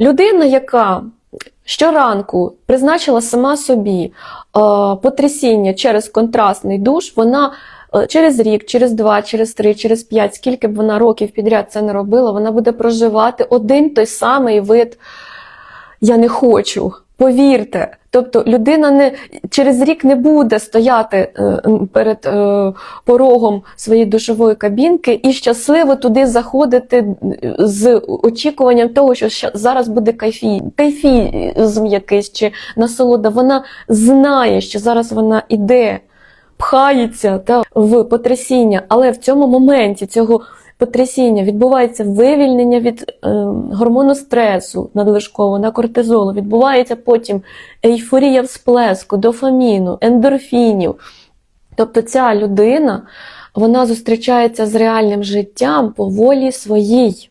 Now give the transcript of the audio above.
Людина, яка щоранку призначила сама собі е, потрясіння через контрастний душ, вона е, через рік, через два, через три, через п'ять, скільки б вона років підряд це не робила, вона буде проживати один той самий вид я не хочу. Повірте, тобто людина не через рік не буде стояти е, перед е, порогом своєї душової кабінки і щасливо туди заходити з очікуванням того, що зараз буде кайфі, кайфізм якийсь чи насолода. Вона знає, що зараз вона іде, пхається та, в потрясіння, але в цьому моменті цього потрясіння відбувається вивільнення від е, гормону стресу надлишкового на кортизолу, відбувається потім ейфорія всплеску, дофаміну, ендорфінів. Тобто ця людина вона зустрічається з реальним життям по волі своїй.